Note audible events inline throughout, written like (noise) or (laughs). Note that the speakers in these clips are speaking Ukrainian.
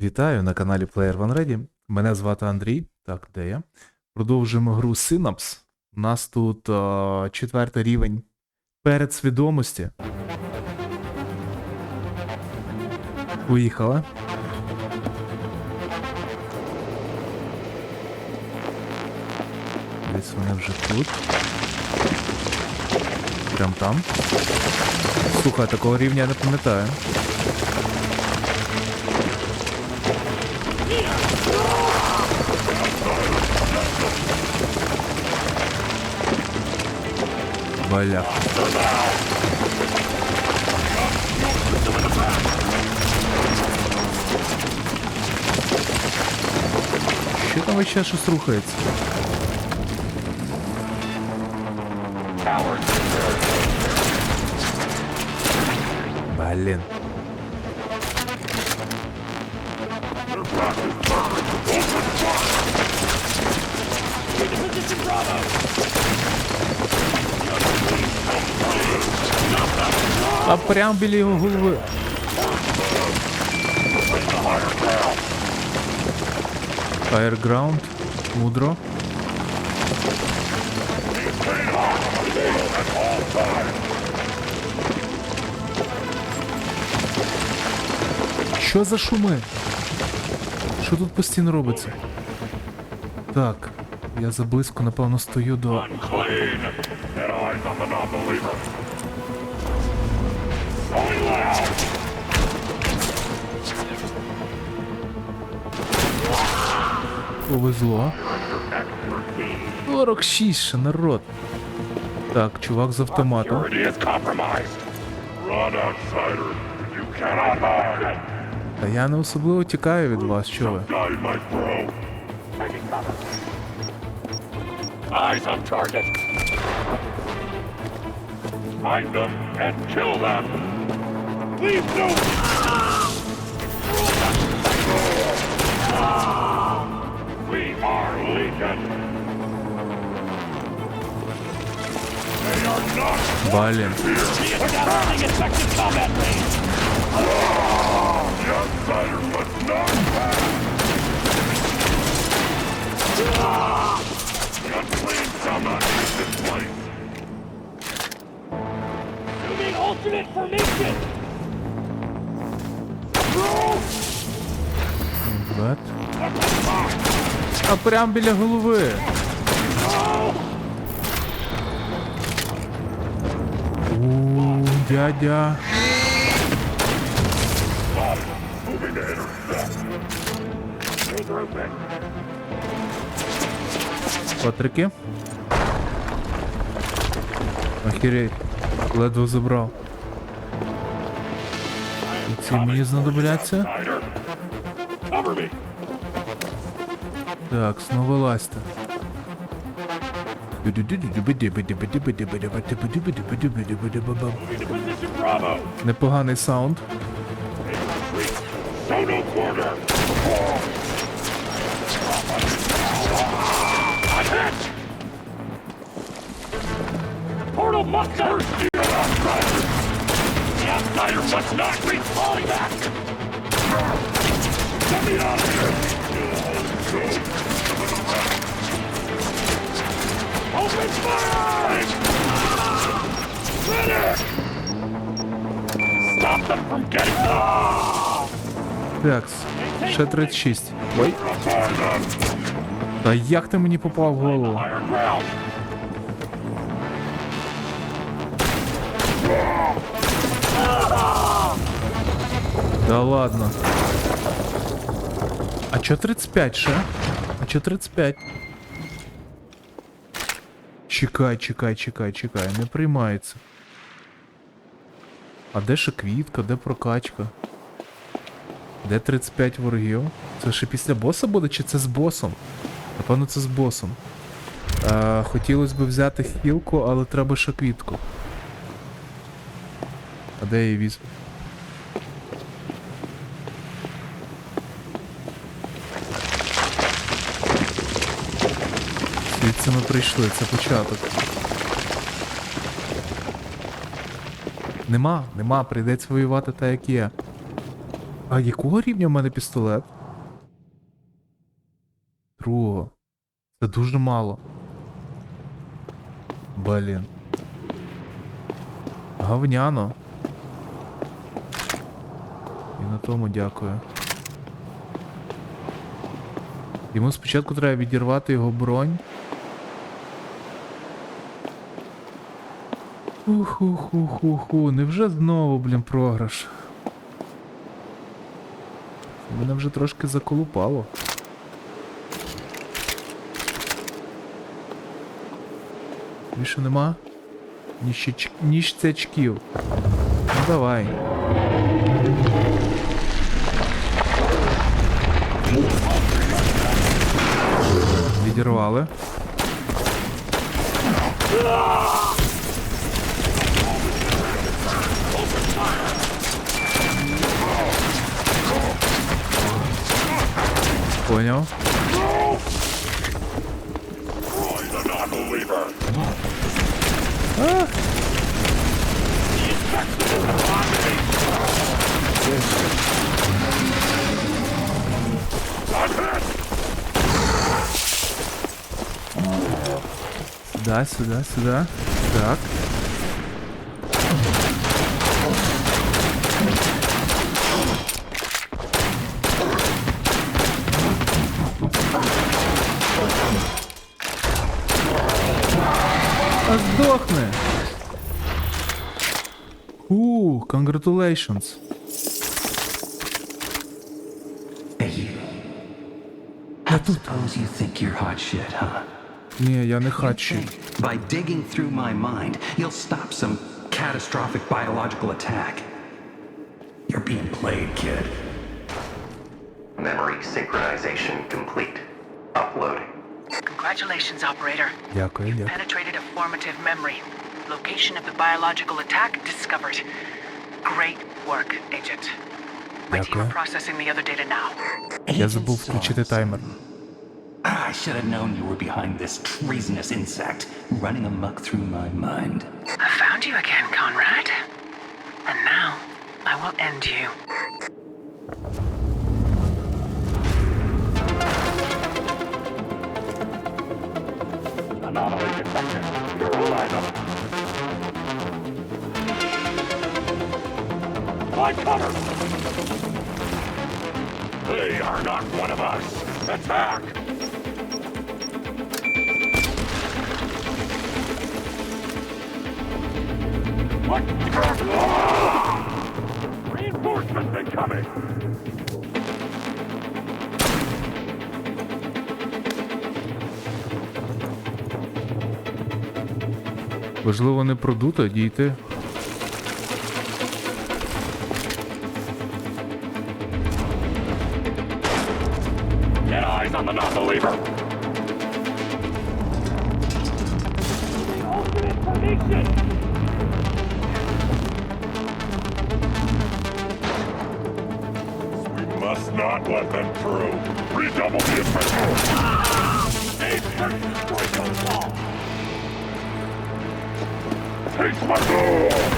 Вітаю на каналі Player One Ready. Мене звати Андрій. Так, де я? Продовжуємо гру Synapse. У нас тут е, четвертий рівень передсвідомості. Поїхали. Десь вони вже тут. Прям там. Слухай, такого рівня я не пам'ятаю. Валяк. Що там ще щось рухається? Блін. А прям біля його голови. Higher ground. Мудро. Що за шуми? Що тут постійно робиться? Так, я заблизько, напевно, стою до. Повезло. 46 ще народ. Так, чувак з автоматом. Security is compromised. Run, outsider. You cannot hide. Та я не особливо тікаю від вас, що ви? Die, my bro. Eyes on target. Find them and kill them. Leave no. We are Legion. They are not Блін. ultimate. А прям біля голови. У, дядя. Патрики. Охереть. Ледве забрав. Ці мені знадобляться. Так, знову лазьте. Непоганий саунд. Portal must curse you, outsider. The outsider must not be falling back. Get me out of here. Open fire! Finish! Stop them from getting! Так, ще 36. Ой. Та як ти мені попав в голову? Да ладно. А чо 35 ще? А чо 35? Чекай, чекай, чекай, чекай, не приймається. А де ще квітка, де прокачка? Де 35 ворогів? Це ще після боса буде, чи це з босом? Напевно, це з босом. Е, хотілося б взяти хілку, але треба ще квітку. А де я її візьму? Звідси ми прийшли, це початок. Нема, нема, прийдеться воювати так, як є. А якого рівня в мене пістолет? Другого. Це дуже мало. Блін. Говняно. І на тому дякую. Йому спочатку треба відірвати його бронь. Уху-ху-ху-ху. Невже знову, блін, програш? Мене вже трошки заколупало. Більше нема? Ніщеч... Ніщцячків. Ну давай. Відірвали. понял. А? Сюда, сюда, сюда. Так. congratulations. Hey, you. I suppose you think you're hot shit, huh? Ні, я не хатчі. By digging through my mind, you'll stop some catastrophic biological attack. You're being played, kid. Memory synchronization complete. Uploading. Congratulations, operator. Дякую, дякую. Penetrated a formative memory. Location of the biological attack discovered. Great work, Agent. My team are Дякую. processing the other data now. Я забув включити таймер. I should have known you were behind this treasonous insect running amok through my mind. I found you again, Conrad. And now, I will end you. Anomaly detected. You're alive. Find cover. They are not one of us. Attack. What? Reinforcements incoming. Важливо не продуто, дійти. on the non-believer. The Ultimate permission! must not let them through. Redouble the pressure. Aim for break a wall. Take my door.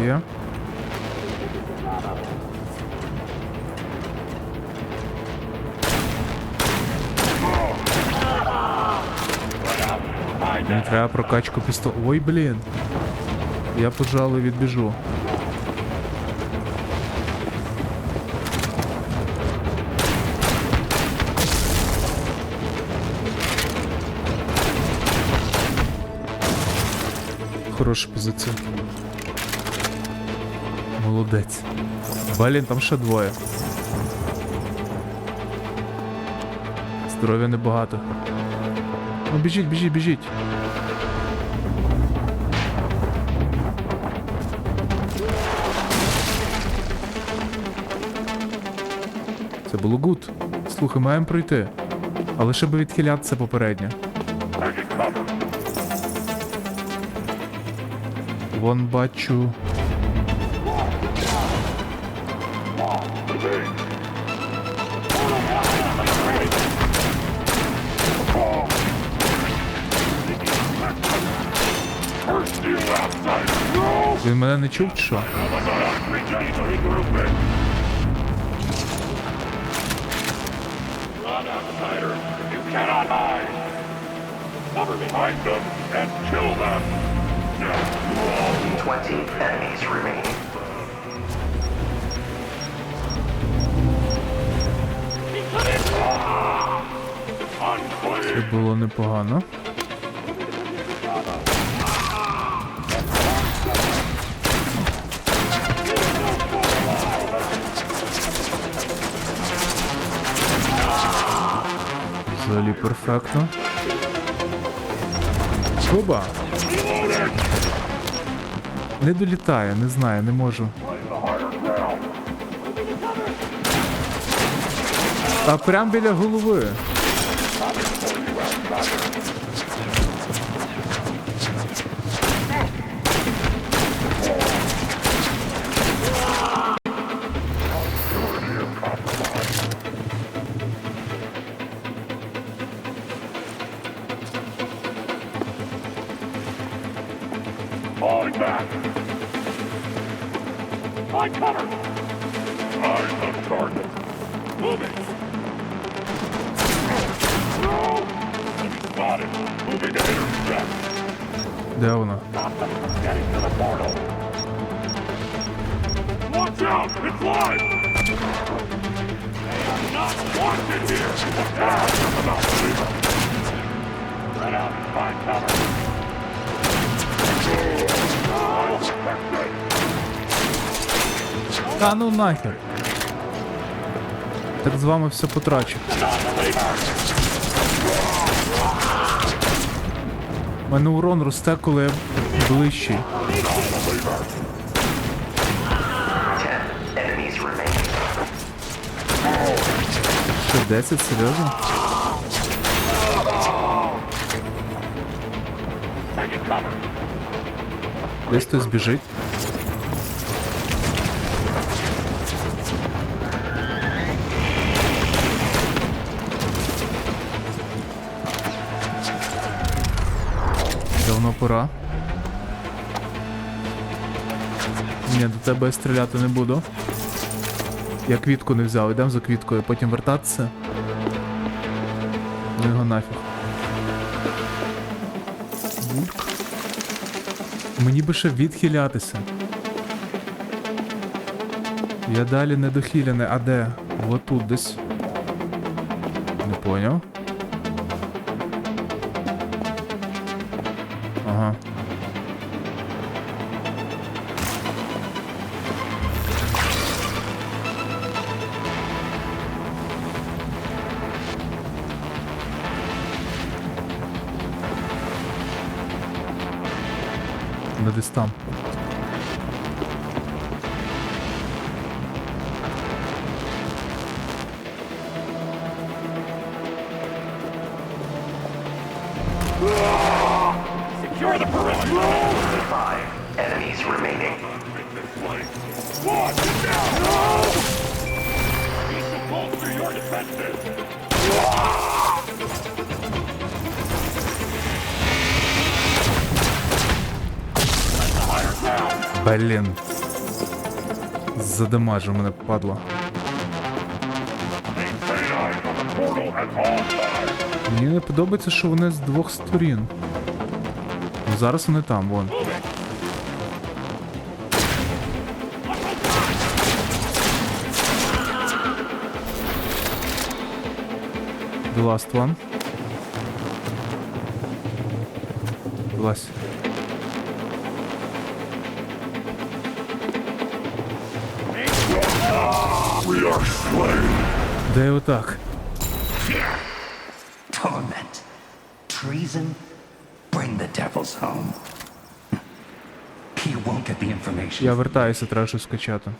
Хтось. Мені треба прокачку пістол. Ой, блін. Я, пожалуй, відбіжу. Хороша позиція. Молодець. Блін, там ще двоє. Здоров'я небагато. Ну біжіть, біжіть, біжіть. Це було гуд. Слухай, маємо пройти. Але щоб відхилятися попередньо. Taking. Вон бачу. Він мене не чув що? Reject the regrouping. Run, outsider. You cannot hide. Cover behind them and kill them. Yeah. 20 enemies remaining. Unclear. Це було непогано. Взагалі перфектно. Оба! Не долітає, не знаю, не можу. А прям біля голови. Та ну нахер. Так з вами все потрачу. Мене урон росте, коли я ближчий. 10, серйозно? Десь хтось біжить. Давно пора. Ні, до тебе стріляти не буду. Я квітку не взяв, йдемо за квіткою, потім вертатися. Ну його нафіг. Бульк. Мені би ще відхилятися. Я далі не дохиляний, а де? Отут десь. Не поняв. Secure the perimeter! Five enemies remaining. One, down! No! Need to bolster your defenses! Блін. Задамажив мене, падла. Maintain eyes on the portal at all times! Мені не подобається, що вони з двох сторін. Ну, зараз вони там, вон. The last one. Slain! Де його так? Torment. Treason. Bring the devils home. He won't get the information. Я вертаюся, треба скачати.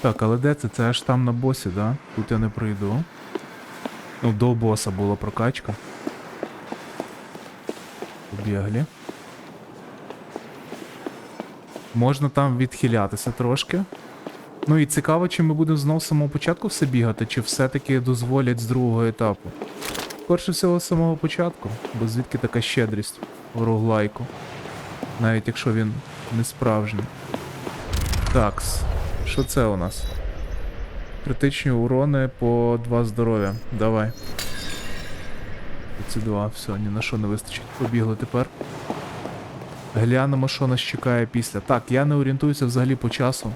Так, але де це? Це аж там на босі, да? Тут я не пройду. Ну, до боса була прокачка. Побігли. Можна там відхилятися трошки. Ну і цікаво, чи ми будемо знову з самого початку все бігати, чи все-таки дозволять з другого етапу. Перше всього з самого початку, бо звідки така щедрість у роглайку. Навіть якщо він не справжній. Такс. Що це у нас? Критичні урони по 2 здоров'я. Давай. Ці два, все, ні на що не вистачить. Побігли тепер. Глянемо, що нас чекає після. Так, я не орієнтуюся взагалі по часу.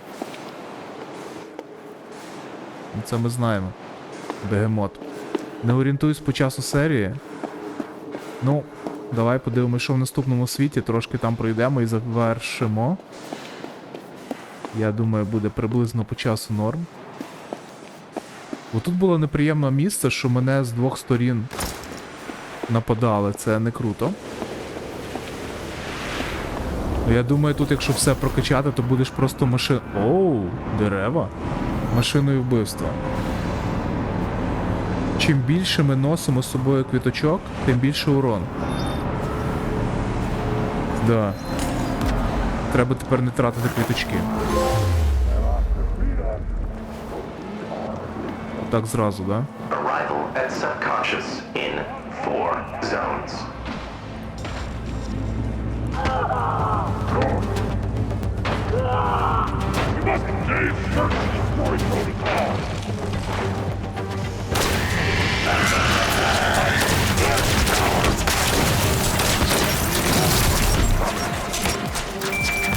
Ну, Це ми знаємо. Бегемот. Не орієнтуюсь по часу серії. Ну, давай подивимось, що в наступному світі. Трошки там пройдемо і завершимо. Я думаю, буде приблизно по часу норм. Бо тут було неприємне місце, що мене з двох сторін нападали. Це не круто. Я думаю, тут, якщо все прокачати, то будеш просто машин. Оу, дерева. Машиною вбивства. Чим більше ми носимо з собою квіточок, тим більше урон. Да. Треба тепер не тратити квіточки. Так зразу, да? Arrival at subconscious in four zones.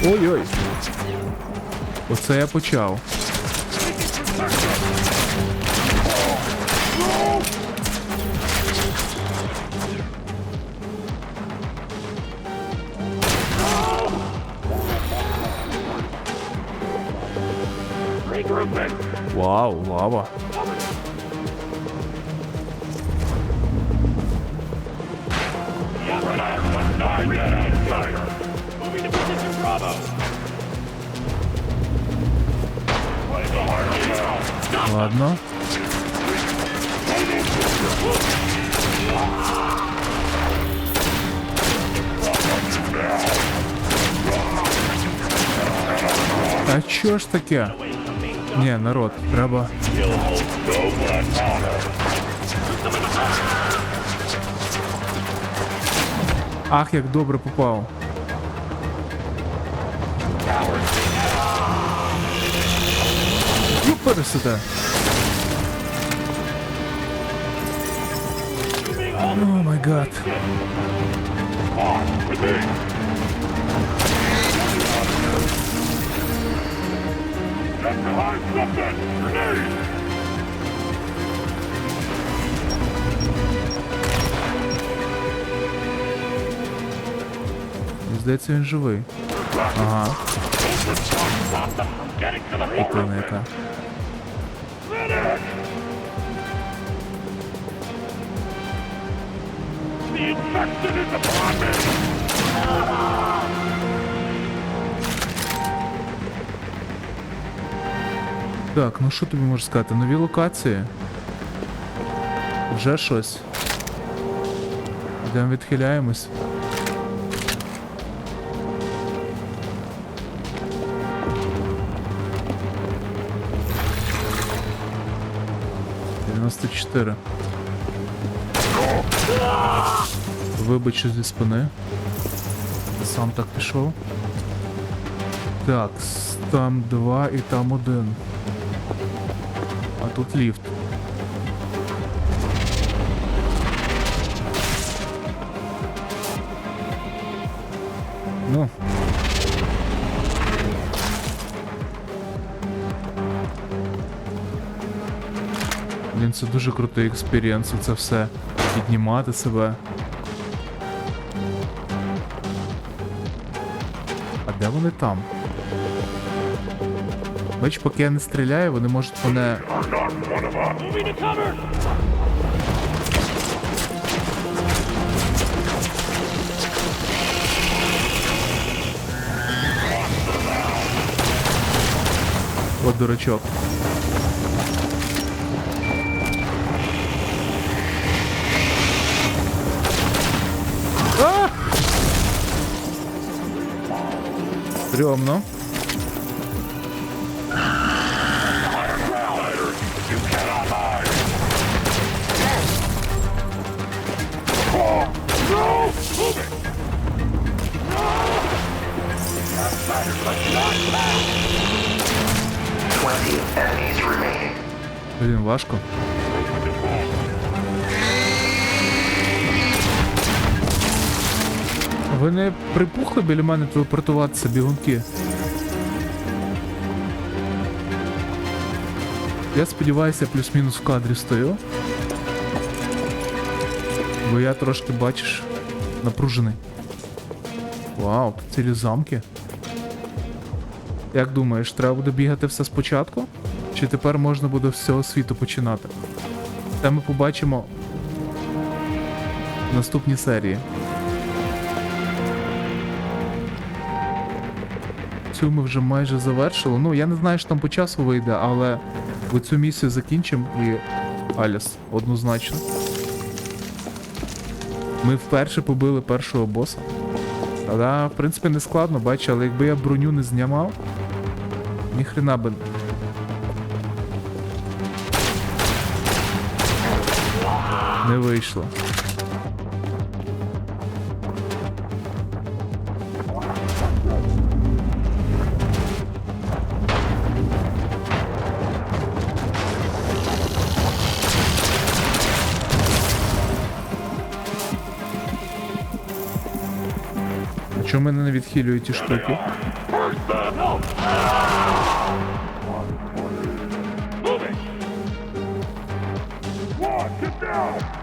Ой-ой. Оце я почав. Now. Ладно. А чо ж таке? Ні, народ, треба. Ах, як добре попав. Юпересите. О май гад. Здається, він живий. Ага, дитина яка. The infected is upon me. Так, ну що тобі можу сказати? Нові локації. Вже щось. Йдемо відхиляємось. Дев'яносто чотири. Вибач зі спини. Сам так пішов. Так, там два і там один. А тут ліфт. Ну. Блін, це дуже крутий експірієнс, це все. Піднімати себе. А де вони там? Бач, поки я не стріляю, вони можуть мене. От дурачок. Стрьомно. Блін, важко. Ви не припухли біля мене телепортуватися, бігунки? Я сподіваюся, плюс-мінус в кадрі стою. Бо я трошки, бачиш, напружений. Вау, цілі замки. Як думаєш, треба буде бігати все спочатку? Чи тепер можна буде з цього світу починати? Це ми побачимо в наступній серії. Цю ми вже майже завершили. Ну, я не знаю, що там по часу вийде, але цю місію закінчимо і Аліс, однозначно. Ми вперше побили першого боса. Та, в принципі, не складно, бачу, але якби я броню не знімав, ніхрена би. Не вийшло. Чому мене не відхилюють ті штуки? Help? Moving! Down!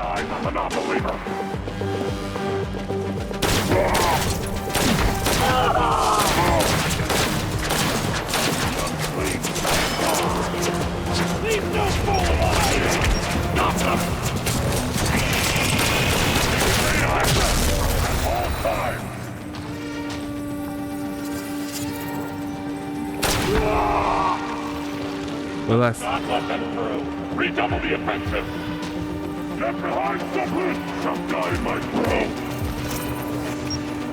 Get eyes on the non-believer! Leave no fool alive! Stop them! Stay active at all times! Вилазь. Not let them through. Redouble the offensive. Get behind something. Some guy might throw.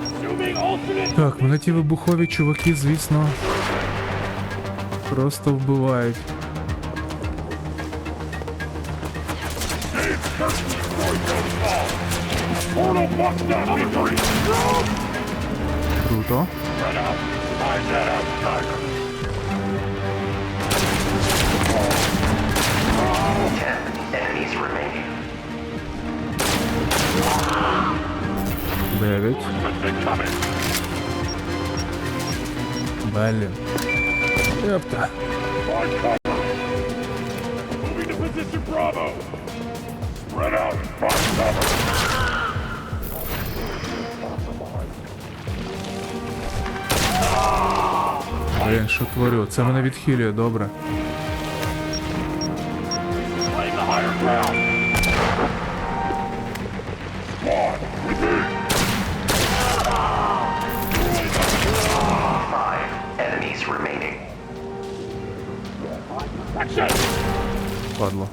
Assuming alternate. Так, мене ті вибухові чуваки, звісно, просто вбивають. Save curtain destroy protocol. Portal must not be breached. Круто. Spread out. Find that outsider. Ten enemies remaining. Девять. Блин. Ёпта. Блін, що творю? Це мене відхилює, добре. Падло.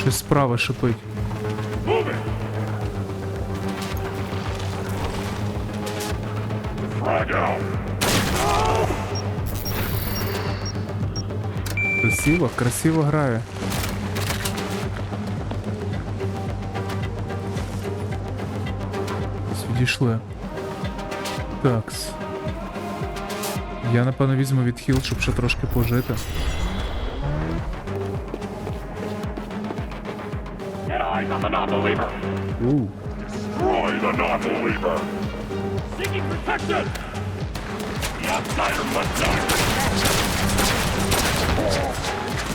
Щось справа шипить. Красиво, красиво грає. Відійшли. Такс. Я напевно візьму відхил, щоб ще трошки пожити. Ууу.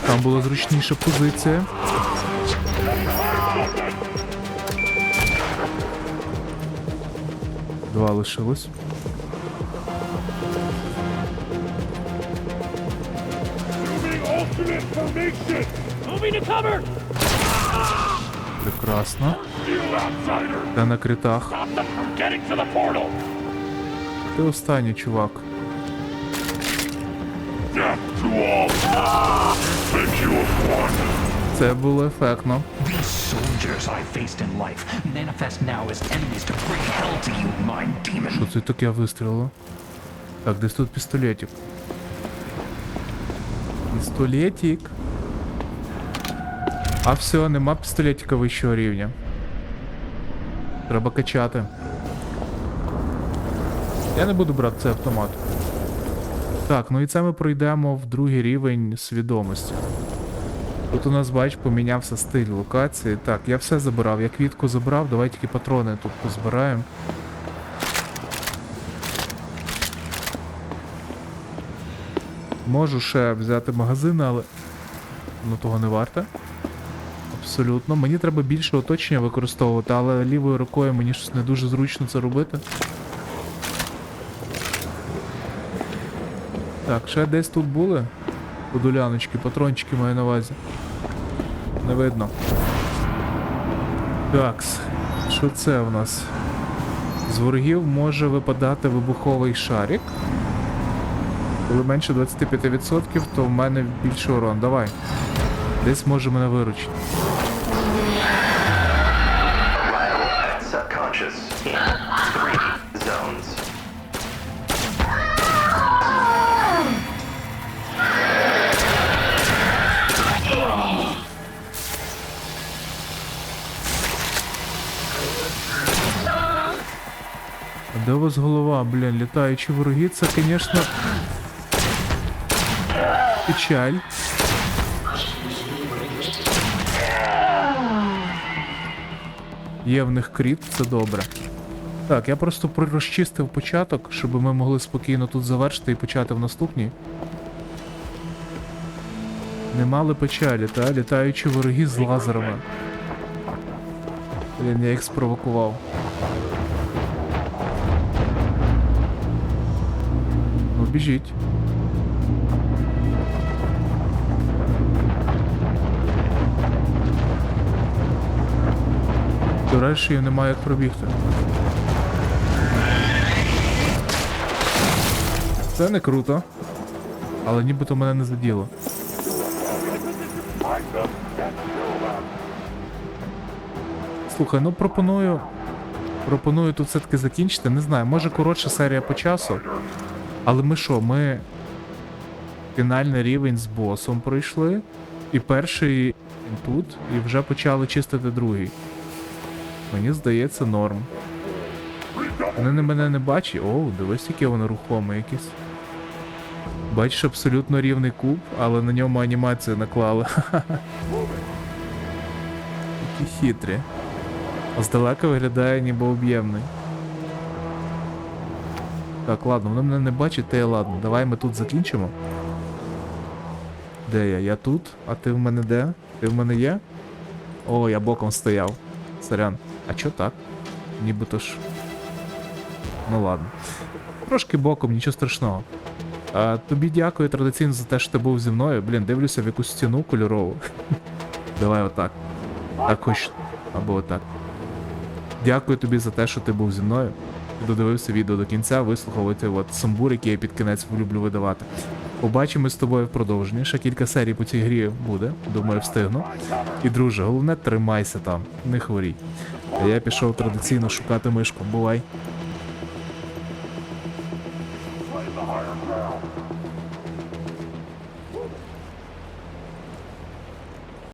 Там була зручніша позиція. Два лишилось. Прекрасно. Та на критах. Ти останній, чувак. Це було ефектно. Що це таке вистрілило? Так, десь тут пістолетик. Пістолетик. А все, нема пістолетика вищого рівня. Треба качати. Я не буду брати цей автомат. Так, ну і це ми пройдемо в другий рівень свідомості. Тут у нас, бач, помінявся стиль локації. Так, я все забирав. Я квітку забрав, давай тільки патрони тут позбираємо. Можу ще взяти магазин, але ну того не варто. Абсолютно. Мені треба більше оточення використовувати, але лівою рукою мені щось не дуже зручно це робити. Так, ще десь тут були? Подуляночки, патрончики маю на увазі. Не видно. Такс. Що це в нас? З ворогів може випадати вибуховий шарик. Коли менше 25%, то в мене більше урон. Давай. Десь може мене виручити. Де у вас голова, блін, літаючі вороги, це, звісно. Печаль. Є в них кріт, це добре. Так, я просто про- розчистив початок, щоб ми могли спокійно тут завершити і почати в наступній. Не мали печалі, та? Літаючі вороги з лазерами. Блін, я їх спровокував. Ну, біжіть. До речі, немає як пробігти. Це не круто. Але нібито мене не заділо. Слухай, ну пропоную. Пропоную тут все-таки закінчити. Не знаю, може коротша серія по часу. Але ми що, ми фінальний рівень з босом пройшли. І перший тут, і вже почали чистити другий. Мені здається, норм. Вони на мене не бачать. О, дивись, яке воно рухоме якесь. Бачиш абсолютно рівний куб, але на ньому анімацію наклали. (laughs) Які хитрі. Здалека виглядає ніби об'ємний. Так, ладно, вони мене не бачать, та й ладно. Давай ми тут закінчимо. Де я? Я тут, а ти в мене де? Ти в мене є? О, я боком стояв. Сорян. А чо так? Нібито ж. Ну ладно. Трошки боком, нічого страшного. А, тобі дякую традиційно за те, що ти був зі мною. Блін, дивлюся в якусь стіну кольорову. (laughs) Давай отак. Так хоч. Або отак. Дякую тобі за те, що ти був зі мною. Додивився відео до кінця, вислуховувати от сумбур, який я під кінець люблю видавати. Побачимо з тобою в продовженні. Ще кілька серій по цій грі буде. Думаю, встигну. І друже, головне тримайся там, не хворій. А я пішов традиційно шукати мишку. Бувай.